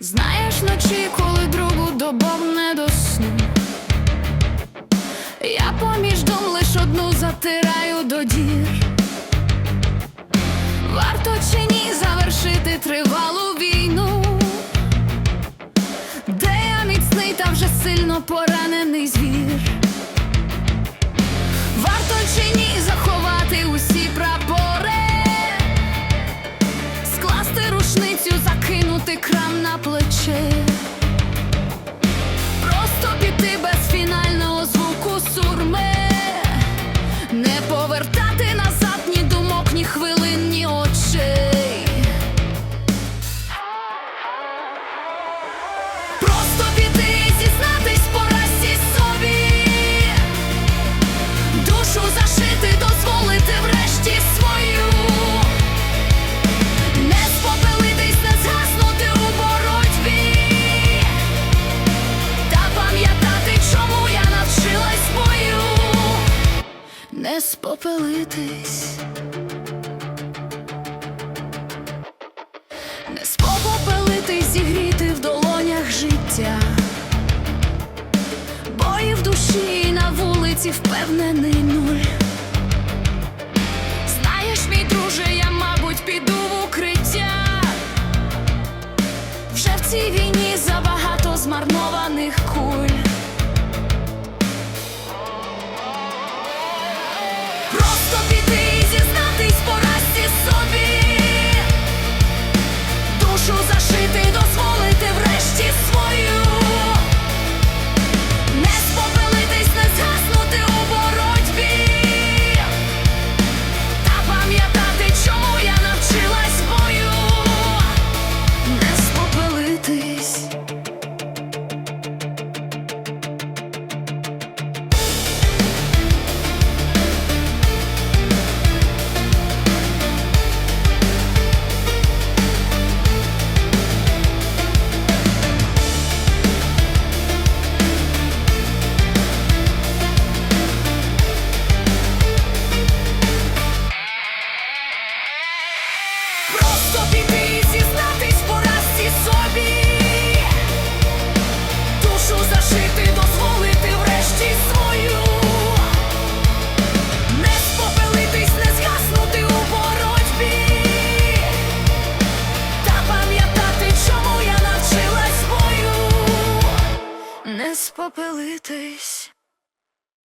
Знаєш вночі, коли другу добов не до сну. Я поміж дум лиш одну затираю до дір. Варто чи ні завершити тривалу війну? Де я міцний та вже сильно поранений звір? Варто чи ні закинути крам на плече Не спопелитись Не спопелитись, зігріти в долонях життя. Бої в душі і на вулиці впевнений спопилитись.